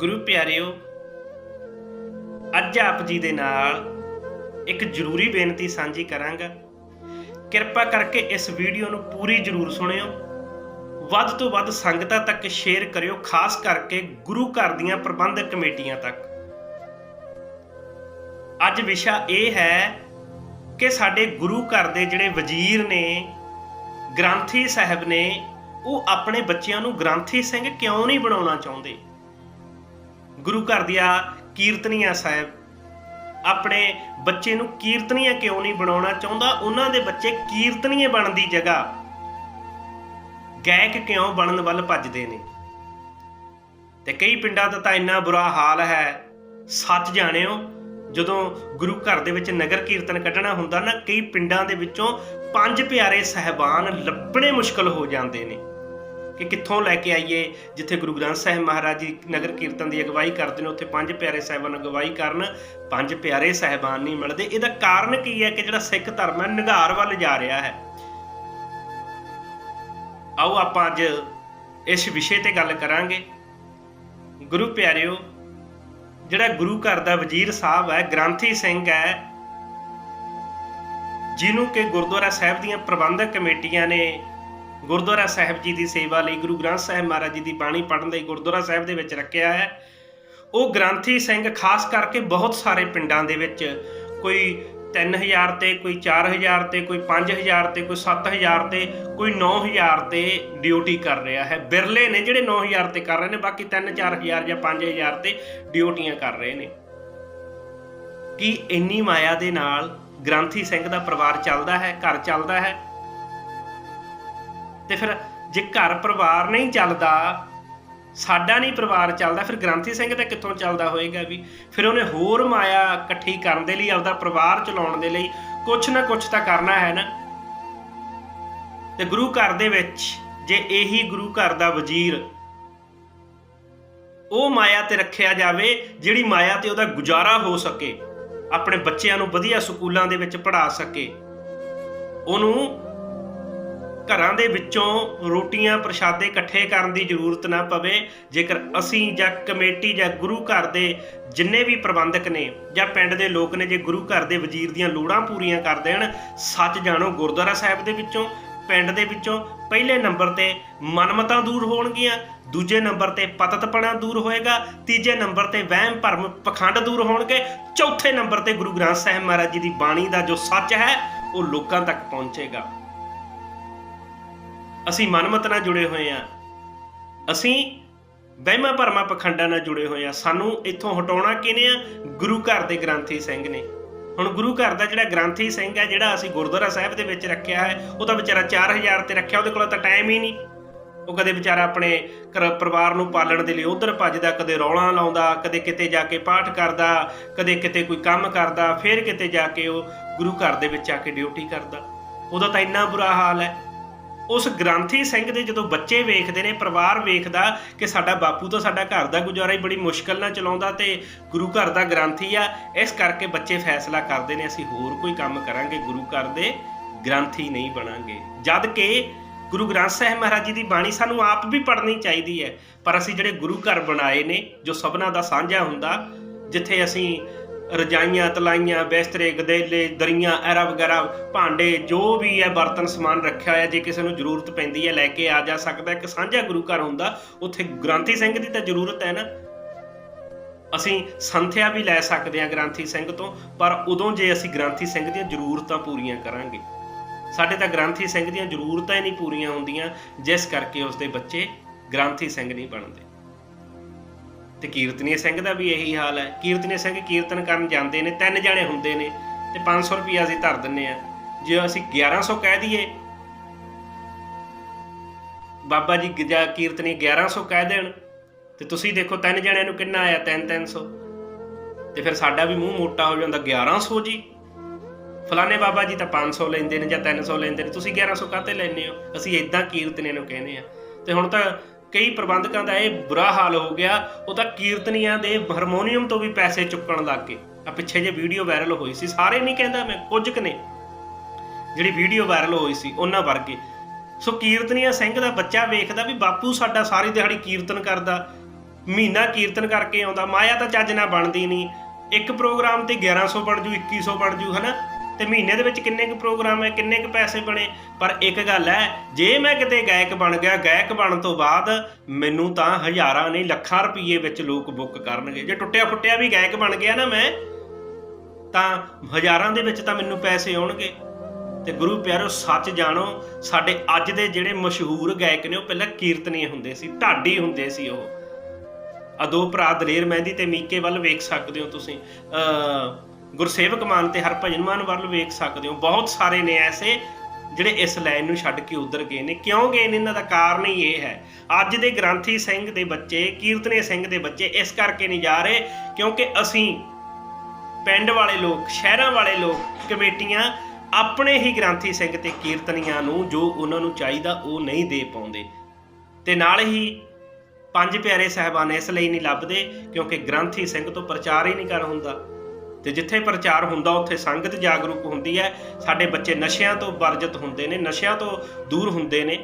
ਗੁਰੂ ਪਿਆਰਿਓ, ਅੱਜ ਆਪ ਜੀ ਦੇ ਨਾਲ ਇੱਕ ਜ਼ਰੂਰੀ ਬੇਨਤੀ ਸਾਂਝੀ ਕਰਾਂਗਾ। ਕਿਰਪਾ ਕਰਕੇ ਇਸ ਵੀਡੀਓ ਨੂੰ ਪੂਰੀ ਜ਼ਰੂਰ ਸੁਣਿਓ। ਵੱਧ ਤੋਂ ਵੱਧ ਸੰਗਤਾਂ ਤੱਕ ਸ਼ੇਅਰ ਕਰਿਓ, ਖਾਸ ਕਰਕੇ ਗੁਰੂ ਘਰ ਦੀਆਂ ਪ੍ਰਬੰਧਕ ਕਮੇਟੀਆਂ ਤੱਕ। ਅੱਜ ਵਿਸ਼ਾ ਇਹ ਹੈ ਕਿ ਸਾਡੇ ਗੁਰੂ ਘਰ ਦੇ ਜਿਹੜੇ ਵਜ਼ੀਰ ਨੇ, ਗ੍ਰੰਥੀ ਸਾਹਿਬ ਨੇ, ਉਹ ਆਪਣੇ ਬੱਚਿਆਂ ਨੂੰ ਗ੍ਰੰਥੀ ਸਿੰਘ ਕਿਉਂ ਨਹੀਂ ਬਣਾਉਣਾ ਚਾਹੁੰਦੇ? ਗੁਰੂ ਘਰ ਦੀਆਂ ਕੀਰਤਨੀਆਂ ਸਾਹਿਬ, ਆਪਣੇ ਬੱਚੇ ਨੂੰ ਕੀਰਤਨੀਆਂ ਕਿਉਂ ਨਹੀਂ ਬਣਾਉਣਾ ਚਾਹੁੰਦਾ? ਉਹਨਾਂ ਦੇ ਬੱਚੇ ਕੀਰਤਨੀਏ ਬਣਨ ਦੀ ਜਗ੍ਹਾ। ਗਾਇਕ ਕਿਉਂ ਬਣਨ ਵੱਲ ਭੱਜਦੇ ਨੇ? ਤੇ ਕਈ ਪਿੰਡਾਂ ਦਾ ਤਾਂ ਇੰਨਾ ਬੁਰਾ ਹਾਲ ਹੈ। ਸੱਚ ਜਾਣਿਓ, ਜਦੋਂ ਗੁਰੂ ਘਰ ਦੇ ਵਿੱਚ ਨਗਰ ਕੀਰਤਨ ਕੱਢਣਾ ਹੁੰਦਾ ਨਾ, ਕਈ ਪਿੰਡਾਂ ਦੇ ਵਿੱਚੋਂ ਪੰਜ ਪਿਆਰੇ ਸਹਿਬਾਨ ਲੱਭਣੇ ਮੁਸ਼ਕਲ ਹੋ ਜਾਂਦੇ ਨੇ। ਕਿ ਕਿੱਥੋਂ ਲੈ ਕੇ ਆਈਏ, ਜਿੱਥੇ ਗੁਰੂ ਗ੍ਰੰਥ ਸਾਹਿਬ ਮਹਾਰਾਜ ਜੀ ਨਗਰ ਕੀਰਤਨ ਦੀ ਅਗਵਾਈ ਕਰਦੇ ਨੇ, ਉੱਥੇ ਪੰਜ ਪਿਆਰੇ ਸਾਹਿਬਾਨ ਅਗਵਾਈ ਕਰਨ, ਪੰਜ ਪਿਆਰੇ ਸਾਹਿਬਾਨ ਨਹੀਂ ਮਿਲਦੇ। ਇਹਦਾ ਕਾਰਨ ਕੀ ਹੈ ਕਿ ਜਿਹੜਾ ਸਿੱਖ ਧਰਮ ਹੈ ਨਿਗਾਰ ਵੱਲ ਜਾ ਰਿਹਾ ਹੈ। ਆਓ ਆਪਾਂ ਅੱਜ ਇਸ ਵਿਸ਼ੇ ਤੇ ਗੱਲ ਕਰਾਂਗੇ। ਗੁਰੂ ਪਿਆਰਿਓ, ਜਿਹੜਾ ਗੁਰੂ ਘਰ ਦਾ ਵਜ਼ੀਰ ਸਾਹਿਬ ਹੈ, ਗ੍ਰੰਥੀ ਸਿੰਘ ਹੈ, ਜਿਹਨੂੰ ਕਿ ਗੁਰਦੁਆਰਾ ਸਾਹਿਬ ਦੀਆਂ ਪ੍ਰਬੰਧਕ ਕਮੇਟੀਆਂ ਨੇ ਗੁਰਦੁਆਰਾ ਸਾਹਿਬ ਜੀ ਦੀ ਸੇਵਾ ਲਈ ਗੁਰੂ ਗ੍ਰੰਥ ਸਾਹਿਬ ਮਹਾਰਾਜ ਜੀ ਦੀ ਬਾਣੀ ਪੜ੍ਹਨ ਲਈ ਗੁਰਦੁਆਰਾ ਸਾਹਿਬ ਦੇ ਵਿੱਚ ਰੱਖਿਆ ਹੈ। ਉਹ ਗ੍ਰੰਥੀ ਸਿੰਘ ਖਾਸ ਕਰਕੇ ਬਹੁਤ ਸਾਰੇ ਪਿੰਡਾਂ ਦੇ ਵਿੱਚ ਕੋਈ 3000 ਤੇ, ਕੋਈ 4000 ਤੇ, ਕੋਈ 5000 ਤੇ, ਕੋਈ 7000 ਤੇ, ਕੋਈ 9000 ਤੇ ਡਿਊਟੀ ਕਰ ਰਿਹਾ ਹੈ। ਬਿਰਲੇ ਨੇ ਜਿਹੜੇ 9000 ਤੇ ਕਰ ਰਹੇ ਨੇ, ਬਾਕੀ 3-4000 ਜਾਂ 5000 ਤੇ ਡਿਊਟੀਆਂ ਕਰ ਰਹੇ ਨੇ। ਕੀ ਇੰਨੀ ਮਾਇਆ ਦੇ ਨਾਲ ਗ੍ਰੰਥੀ ਸਿੰਘ ਦਾ ਪਰਿਵਾਰ ਚੱਲਦਾ ਹੈ, ਘਰ ਚੱਲਦਾ ਹੈ? ਤੇ ਫਿਰ ਜੇ ਘਰ ਪਰਿਵਾਰ ਨਹੀਂ ਚੱਲਦਾ, ਸਾਡਾ ਨਹੀਂ ਪਰਿਵਾਰ ਚੱਲਦਾ, ਫਿਰ ਗ੍ਰੰਥੀ ਸਿੰਘ ਦਾ ਕਿੱਥੋਂ ਚੱਲਦਾ ਹੋਏਗਾ ਵੀ? ਫਿਰ ਉਹਨੇ ਹੋਰ ਮਾਇਆ ਇਕੱਠੀ ਕਰਨ ਦੇ ਲਈ, ਆਪਦਾ ਪਰਿਵਾਰ ਚਲਾਉਣ ਦੇ ਲਈ ਕੁਛ ਨਾ ਕੁਛ ਤਾਂ ਕਰਨਾ ਹੈ ਨਾ। ਤੇ ਗੁਰੂ ਘਰ ਦੇ ਵਿੱਚ ਜੇ ਇਹੀ ਗੁਰੂ ਘਰ ਦਾ ਵਜ਼ੀਰ ਉਹ ਮਾਇਆ ਤੇ ਰੱਖਿਆ ਜਾਵੇ, ਜਿਹੜੀ ਮਾਇਆ ਤੇ ਉਹਦਾ ਗੁਜ਼ਾਰਾ ਹੋ ਸਕੇ, ਆਪਣੇ ਬੱਚਿਆਂ ਨੂੰ ਵਧੀਆ ਸਕੂਲਾਂ ਦੇ ਵਿੱਚ ਪੜ੍ਹਾ ਸਕੇ, ਉਹਨੂੰ ਘਰਾਂ ਦੇ ਵਿੱਚੋਂ ਰੋਟੀਆਂ ਪ੍ਰਸ਼ਾਦੇ ਇਕੱਠੇ ਕਰਨ ਦੀ ਜ਼ਰੂਰਤ ਨਾ ਪਵੇ, ਜੇਕਰ ਅਸੀਂ ਜਾਂ ਕਮੇਟੀ ਜਾਂ ਗੁਰੂ ਘਰ ਦੇ ਜਿੰਨੇ ਵੀ ਪ੍ਰਬੰਧਕ ਨੇ ਜਾਂ ਪਿੰਡ ਦੇ ਲੋਕ ਨੇ, ਜੇ ਗੁਰੂ ਘਰ ਦੇ ਵਜ਼ੀਰ ਦੀਆਂ ਲੋੜਾਂ ਪੂਰੀਆਂ ਕਰ ਦੇਣ, ਸੱਚ ਜਾਣੋ ਗੁਰਦੁਆਰਾ ਸਾਹਿਬ ਦੇ ਵਿੱਚੋਂ, ਪਿੰਡ ਦੇ ਵਿੱਚੋਂ ਪਹਿਲੇ ਨੰਬਰ ਤੇ ਮਨਮਤਾਂ ਦੂਰ ਹੋਣਗੀਆਂ, ਦੂਜੇ ਨੰਬਰ ਤੇ ਪਤਤਪਣਾ ਦੂਰ ਹੋਏਗਾ, ਤੀਜੇ ਨੰਬਰ ਤੇ ਵਹਿਮ ਭਰਮ ਪਖੰਡ ਦੂਰ ਹੋਣਗੇ, ਚੌਥੇ ਨੰਬਰ ਤੇ ਗੁਰੂ ਗ੍ਰੰਥ ਸਾਹਿਬ ਮਹਾਰਾਜ ਜੀ ਦੀ ਬਾਣੀ ਦਾ ਜੋ ਸੱਚ ਹੈ, ਉਹ ਲੋਕਾਂ ਤੱਕ ਪਹੁੰਚੇਗਾ। ਅਸੀਂ ਮਨਮਤ ਨਾਲ ਜੁੜੇ ਹੋਏ ਆ ਅਸੀਂ ਵਹਿਮਾਂ ਭਰਮਾਂ ਪਖੰਡਾਂ ਨਾਲ ਜੁੜੇ ਹੋਏ ਆ ਸਾਨੂੰ ਇੱਥੋਂ ਹਟਾਉਣਾ ਕਿਨੇ ਆ? ਗੁਰੂ ਘਰ ਦੇ ਗ੍ਰੰਥੀ ਸਿੰਘ ਨੇ। ਹੁਣ ਗੁਰੂ ਘਰ ਦਾ ਜਿਹੜਾ ਗ੍ਰੰਥੀ ਸਿੰਘ ਹੈ, ਜਿਹੜਾ ਅਸੀਂ ਗੁਰਦੁਆਰਾ ਸਾਹਿਬ ਦੇ ਵਿੱਚ ਰੱਖਿਆ ਹੈ, ਉਹ ਤਾਂ ਵਿਚਾਰਾ 4000 ਤੇ ਰੱਖਿਆ, ਉਹਦੇ ਕੋਲ ਤਾਂ ਟਾਈਮ ਹੀ ਨਹੀਂ। ਉਹ ਕਦੇ ਵਿਚਾਰਾ ਆਪਣੇ ਘਰ ਪਰਿਵਾਰ ਨੂੰ ਪਾਲਣ ਦੇ ਲਈ ਉਧਰ ਭੱਜਦਾ, ਕਦੇ ਰੌਲਾ ਲਾਉਂਦਾ, ਕਦੇ ਕਿਤੇ ਜਾ ਕੇ ਪਾਠ ਕਰਦਾ, ਕਦੇ ਕਿਤੇ ਕੋਈ ਕੰਮ ਕਰਦਾ, ਫਿਰ ਕਿਤੇ ਜਾ ਕੇ ਉਹ ਗੁਰੂ ਘਰ ਦੇ ਵਿੱਚ ਆ ਕੇ ਡਿਊਟੀ ਕਰਦਾ। ਉਹਦਾ ਤਾਂ ਇੰਨਾ ਬੁਰਾ ਹਾਲ ਹੈ। ਉਸ ਗ੍ਰੰਥੀ ਸਿੰਘ ਦੇ ਜਦੋਂ ਬੱਚੇ ਵੇਖਦੇ ਨੇ, ਪਰਿਵਾਰ ਵੇਖਦਾ ਕਿ ਸਾਡਾ ਬਾਪੂ ਤਾਂ ਸਾਡਾ ਘਰ ਦਾ ਗੁਜ਼ਾਰਾ ਹੀ ਬੜੀ ਮੁਸ਼ਕਲ ਨਾਲ ਚਲਾਉਂਦਾ ਤੇ ਗੁਰੂ ਘਰ ਦਾ ਗ੍ਰੰਥੀ ਆ, ਇਸ ਕਰਕੇ ਬੱਚੇ ਫੈਸਲਾ ਕਰਦੇ ਨੇ, ਅਸੀਂ ਹੋਰ ਕੋਈ ਕੰਮ ਕਰਾਂਗੇ, ਗੁਰੂ ਘਰ ਦੇ ਗ੍ਰੰਥੀ ਨਹੀਂ ਬਣਾਂਗੇ। ਜਦ ਕਿ ਗੁਰੂ ਗ੍ਰੰਥ ਸਾਹਿਬ ਮਹਾਰਾਜ ਜੀ ਦੀ ਬਾਣੀ ਸਾਨੂੰ ਆਪ ਵੀ ਪੜ੍ਹਨੀ ਚਾਹੀਦੀ ਹੈ, ਪਰ ਅਸੀਂ ਜਿਹੜੇ ਗੁਰੂ ਘਰ ਬਣਾਏ ਨੇ, ਜੋ ਸਭਨਾ ਦਾ ਸਾਂਝਾ ਹੁੰਦਾ, ਜਿੱਥੇ ਅਸੀਂ ਰਜਾਈਆਂ, ਤਲਾਈਆਂ, ਬਿਸਤਰੇ, ਗਦੇਲੇ, ਦਰੀਆਂ, ਐਰਾ ਵਗੈਰਾ, ਭਾਂਡੇ, ਜੋ ਵੀ ਹੈ, ਬਰਤਨ, ਸਮਾਨ ਰੱਖਿਆ ਹੋਇਆ, ਜੇ ਕਿਸੇ ਨੂੰ ਜ਼ਰੂਰਤ ਪੈਂਦੀ ਹੈ, ਲੈ ਕੇ ਆ ਜਾ ਸਕਦਾ ਇੱਕ ਸਾਂਝਾ ਗੁਰੂ ਘਰ ਹੁੰਦਾ, ਉੱਥੇ ਗ੍ਰੰਥੀ ਸਿੰਘ ਦੀ ਤਾਂ ਜ਼ਰੂਰਤ ਹੈ ਨਾ। ਅਸੀਂ ਸੰਥਿਆ ਵੀ ਲੈ ਸਕਦੇ ਹਾਂ ਗ੍ਰੰਥੀ ਸਿੰਘ ਤੋਂ, ਪਰ ਉਦੋਂ ਜੇ ਅਸੀਂ ਗ੍ਰੰਥੀ ਸਿੰਘ ਦੀਆਂ ਜ਼ਰੂਰਤਾਂ ਪੂਰੀਆਂ ਕਰਾਂਗੇ, ਸਾਡੇ ਤਾਂ ਗ੍ਰੰਥੀ ਸਿੰਘ ਦੀਆਂ ਜ਼ਰੂਰਤਾਂ ਹੀ ਨਹੀਂ ਪੂਰੀਆਂ ਹੁੰਦੀਆਂ, ਜਿਸ ਕਰਕੇ ਉਸਦੇ ਬੱਚੇ ਗ੍ਰੰਥੀ ਸਿੰਘ ਨਹੀਂ ਬਣਦੇ। ਤੇ ਕੀਰਤਨੀਏ ਸਿੰਘ ਦਾ ਵੀ ਇਹੀ ਹਾਲ ਹੈ। ਕੀਰਤਨੀਏ ਸਿੰਘ ਕੀਰਤਨ ਕਰਨ ਜਾਂਦੇ ਨੇ, ਤਿੰਨ ਜਣੇ ਹੁੰਦੇ ਨੇ ਤੇ 500 ਰੁਪਿਆ ਅਸੀਂ ਧਰ ਦਿੰਨੇ ਆ ਜੇ ਅਸੀਂ 1100 ਕਹਿ ਦਈਏ, ਬਾਬਾ ਜੀ ਜਾਂ ਕੀਰਤਨੀ 1100 ਕਹਿ ਦੇਣ, ਤੇ ਤੁਸੀਂ ਦੇਖੋ ਤਿੰਨ ਜਣਿਆਂ ਨੂੰ ਕਿੰਨਾ ਆਇਆ 3 300 ਤੇ ਫਿਰ ਸਾਡਾ ਵੀ ਮੂੰਹ ਮੋਟਾ ਹੋ ਜਾਂਦਾ 1100 ਜੀ। ਫਲਾਣੇ ਬਾਬਾ ਜੀ ਤਾਂ 500 ਲੈਂਦੇ ਨੇ ਜਾਂ 300 ਲੈਂਦੇ ਨੇ, ਤੁਸੀਂ 1100 ਕਾਹਤੇ ਲੈਂਦੇ ਹੋ? ਅਸੀਂ ਇਦਾਂ ਕੀਰਤਨੀਆਂ ਨੂੰ ਕਹਿੰਦੇ ਆ ਤੇ ਹੁਣ ਤਾਂ ਕਈ ਪ੍ਰਬੰਧਕਾਂ ਦਾ ਇਹ ਬੁਰਾ ਹਾਲ ਹੋ ਗਿਆ। ਉਹ ਤਾਂ ਕੀਰਤਨੀਆਂ ਦੇ ਹਾਰਮੋਨੀਅਮ ਤੋਂ ਵੀ ਪੈਸੇ ਚੁੱਕਣ ਲੱਗ ਗਏ। ਆ ਪਿੱਛੇ ਜੇ ਵੀਡੀਓ ਵਾਇਰਲ ਹੋਈ ਸੀ, ਸਾਰੇ ਨਹੀਂ ਕਹਿੰਦਾ ਮੈਂ, ਕੁਝ ਕੁ ਨੇ। ਜਿਹੜੀ ਵੀਡੀਓ ਵਾਇਰਲ ਹੋਈ ਸੀ, ਉਹਨਾਂ ਵਰਗੇ। ਸੋ ਕੀਰਤਨੀਆ ਸਿੰਘ ਦਾ ਬੱਚਾ ਵੇਖਦਾ ਵੀ ਬਾਪੂ ਸਾਡਾ ਸਾਰੀ ਦਿਹਾੜੀ ਕੀਰਤਨ ਕਰਦਾ। ਮਹੀਨਾ ਕੀਰਤਨ ਕਰਕੇ ਆਉਂਦਾ। ਮਾਇਆ ਤਾਂ ਚੱਜ ਨਾਲ ਬਣਦੀ ਨਹੀਂ। ਇੱਕ ਪ੍ਰੋਗਰਾਮ ਤੇ 1100 ਬਣ ਜੂ 2100 ਬਣ ਜੂ, ਹਨਾ? ਤੇ ਮਹੀਨੇ ਦੇ ਵਿੱਚ ਕਿੰਨੇ ਕੁ ਪ੍ਰੋਗਰਾਮ ਹੈ, ਕਿੰਨੇ ਕੁ ਪੈਸੇ ਬਣੇ? ਪਰ ਇੱਕ ਗੱਲ ਹੈ, ਜੇ ਮੈਂ ਕਿਤੇ ਗਾਇਕ ਬਣ ਗਿਆ, ਗਾਇਕ ਬਣਨ ਤੋਂ ਬਾਅਦ ਮੈਨੂੰ ਤਾਂ ਹਜ਼ਾਰਾਂ ਨਹੀਂ, ਲੱਖਾਂ ਰੁਪਏ ਵਿੱਚ ਲੋਕ ਬੁੱਕ ਕਰਨਗੇ। ਜੇ ਟੁੱਟਿਆ ਫੁੱਟਿਆ ਵੀ ਗਾਇਕ ਬਣ ਗਿਆ ਨਾ ਮੈਂ, ਤਾਂ ਹਜ਼ਾਰਾਂ ਦੇ ਵਿੱਚ ਤਾਂ ਮੈਨੂੰ ਪੈਸੇ ਆਉਣਗੇ। ਤੇ ਗੁਰੂ ਪਿਆਰੋ, ਸੱਚ ਜਾਣੋ, ਸਾਡੇ ਅੱਜ ਦੇ ਜਿਹੜੇ ਮਸ਼ਹੂਰ ਗਾਇਕ ਨੇ, ਉਹ ਪਹਿਲਾਂ ਕੀਰਤਨੀ ਹੁੰਦੇ ਸੀ, ਢਾਡੀ ਹੁੰਦੇ ਸੀ ਉਹ। ਆ ਦੋ ਭਰਾ ਦਲੇਰ ਮਹਿੰਦੀ ਤੇ ਮੀਕੇ ਵੱਲ ਵੇਖ ਸਕਦੇ ਹੋ ਤੁਸੀਂ। ਅ ਗੁਰਸੇਵਕ ਮਾਨ ਤੇ ਹਰਭਜਨ ਮਾਨ ਵੱਲ ਵੇਖ ਸਕਦੇ ਹੋ। ਬਹੁਤ ਸਾਰੇ ਨੇ ਐਸੇ ਜਿਹੜੇ ਇਸ ਲਾਈਨ ਨੂੰ ਛੱਡ ਕੇ ਉਧਰ ਗਏ ਨੇ। ਕਿਉਂ ਗਏ ਨੇ? ਇਹਨਾਂ ਦਾ ਕਾਰਨ ਹੀ ਇਹ ਹੈ। ਅੱਜ ਦੇ ਗ੍ਰੰਥੀ ਸਿੰਘ ਦੇ ਬੱਚੇ, ਕੀਰਤਨੇ ਸਿੰਘ ਦੇ ਬੱਚੇ ਇਸ ਕਰਕੇ ਨਹੀਂ ਜਾ ਰਹੇ ਕਿਉਂਕਿ ਅਸੀਂ ਪਿੰਡ ਵਾਲੇ ਲੋਕ, ਸ਼ਹਿਰਾਂ ਵਾਲੇ ਲੋਕ, ਕਮੇਟੀਆਂ ਆਪਣੇ ਹੀ ਗ੍ਰੰਥੀ ਸਿੰਘ ਤੇ ਕੀਰਤਨੀਆਂ ਨੂੰ ਜੋ ਉਹਨਾਂ ਨੂੰ ਚਾਹੀਦਾ ਉਹ ਨਹੀਂ ਦੇ ਪਾਉਂਦੇ। ਤੇ ਨਾਲ ਹੀ ਪੰਜ ਪਿਆਰੇ ਸਹਿਬਾਨ ਇਸ ਲਈ ਨਹੀਂ ਲੱਭਦੇ ਕਿਉਂਕਿ ਗ੍ਰੰਥੀ ਸਿੰਘ ਤੋਂ ਪ੍ਰਚਾਰ ਹੀ ਨਹੀਂ ਕਰ ਹੁੰਦਾ। ਤੇ ਜਿੱਥੇ ਪ੍ਰਚਾਰ ਹੁੰਦਾ ਉੱਥੇ ਸੰਗਤ ਜਾਗਰੂਕ ਹੁੰਦੀ ਹੈ। ਸਾਡੇ ਬੱਚੇ ਨਸ਼ਿਆਂ ਤੋਂ ਵਰਜਿਤ ਹੁੰਦੇ ਨੇ, ਨਸ਼ਿਆਂ ਤੋਂ ਦੂਰ ਹੁੰਦੇ ਨੇ।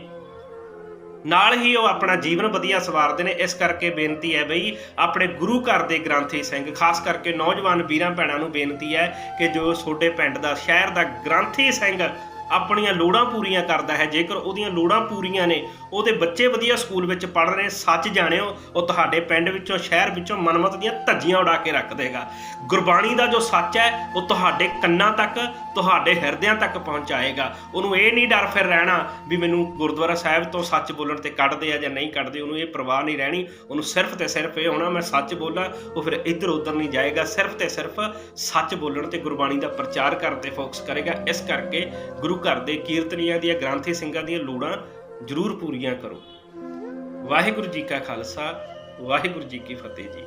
ਨਾਲ ਹੀ ਉਹ ਆਪਣਾ ਜੀਵਨ ਵਧੀਆ ਸਵਾਰਦੇ ਨੇ। ਇਸ ਕਰਕੇ ਬੇਨਤੀ ਹੈ ਬਈ, ਆਪਣੇ ਗੁਰੂ ਘਰ ਦੇ ਗ੍ਰੰਥੀ ਸਿੰਘ, ਖਾਸ ਕਰਕੇ ਨੌਜਵਾਨ ਵੀਰਾਂ ਭੈਣਾਂ ਨੂੰ ਬੇਨਤੀ ਹੈ ਕਿ ਜੋ ਤੁਹਾਡੇ ਪਿੰਡ ਦਾ, ਸ਼ਹਿਰ ਦਾ ਗ੍ਰੰਥੀ ਸਿੰਘ ਆਪਣੀਆਂ ਲੋੜਾਂ ਪੂਰੀਆਂ ਕਰਦਾ ਹੈ। ਜੇਕਰ ਉਹਦੀਆਂ ਲੋੜਾਂ ਪੂਰੀਆਂ ਨੇ, ਉਹਦੇ ਬੱਚੇ ਵਧੀਆ ਸਕੂਲ ਵਿੱਚ ਪੜ੍ਹ ਰਹੇ, ਸੱਚ ਜਾਣਿਓ, ਉਹ ਤੁਹਾਡੇ ਪਿੰਡ ਵਿੱਚੋਂ, ਸ਼ਹਿਰ ਵਿੱਚੋਂ ਮਨਮਤ ਦੀਆਂ ਧੱਜੀਆਂ ਉਡਾ ਕੇ ਰੱਖ ਦੇਗਾ। ਗੁਰਬਾਣੀ ਦਾ ਜੋ ਸੱਚ ਹੈ, ਉਹ ਤੁਹਾਡੇ ਕੰਨਾਂ ਤੱਕ, ਤੁਹਾਡੇ ਹਿਰਦਿਆਂ ਤੱਕ ਪਹੁੰਚਾਏਗਾ। ਉਹਨੂੰ ਇਹ ਨਹੀਂ ਡਰ ਫਿਰ ਰਹਿਣਾ ਵੀ ਮੈਨੂੰ ਗੁਰਦੁਆਰਾ ਸਾਹਿਬ ਤੋਂ ਸੱਚ ਬੋਲਣ ਤੇ ਕੱਢਦੇ ਆ ਜਾਂ ਨਹੀਂ ਕੱਢਦੇ, ਉਹਨੂੰ ਇਹ ਪਰਵਾਹ ਨਹੀਂ ਰਹਿਣੀ। ਉਹਨੂੰ ਸਿਰਫ ਤੇ ਸਿਰਫ ਇਹ ਹੋਣਾ, ਮੈਂ ਸੱਚ ਬੋਲਾਂ, ਉਹ ਫਿਰ ਇੱਧਰ ਉੱਧਰ ਨਹੀਂ ਜਾਏਗਾ। ਸਿਰਫ ਤੇ ਸਿਰਫ ਸੱਚ ਬੋਲਣ ਤੇ ਗੁਰਬਾਣੀ ਦਾ ਪ੍ਰਚਾਰ ਕਰਨ ਤੇ ਫੋਕਸ ਕਰੇਗਾ। ਇਸ ਕਰਕੇ ਗੁਰੂ ਗੁਰੂ ਘਰ ਦੇ ਕੀਰਤਨੀਆਂ ਦੀਆਂ, ਗ੍ਰੰਥੀ ਸਿੰਘਾਂ ਦੀਆਂ ਲੋੜਾਂ ਜ਼ਰੂਰ ਪੂਰੀਆਂ ਕਰੋ। ਵਾਹਿਗੁਰੂ ਜੀ ਕਾ ਖਾਲਸਾ, ਵਾਹਿਗੁਰੂ ਜੀ ਕੀ ਫਤਿਹ ਜੀ।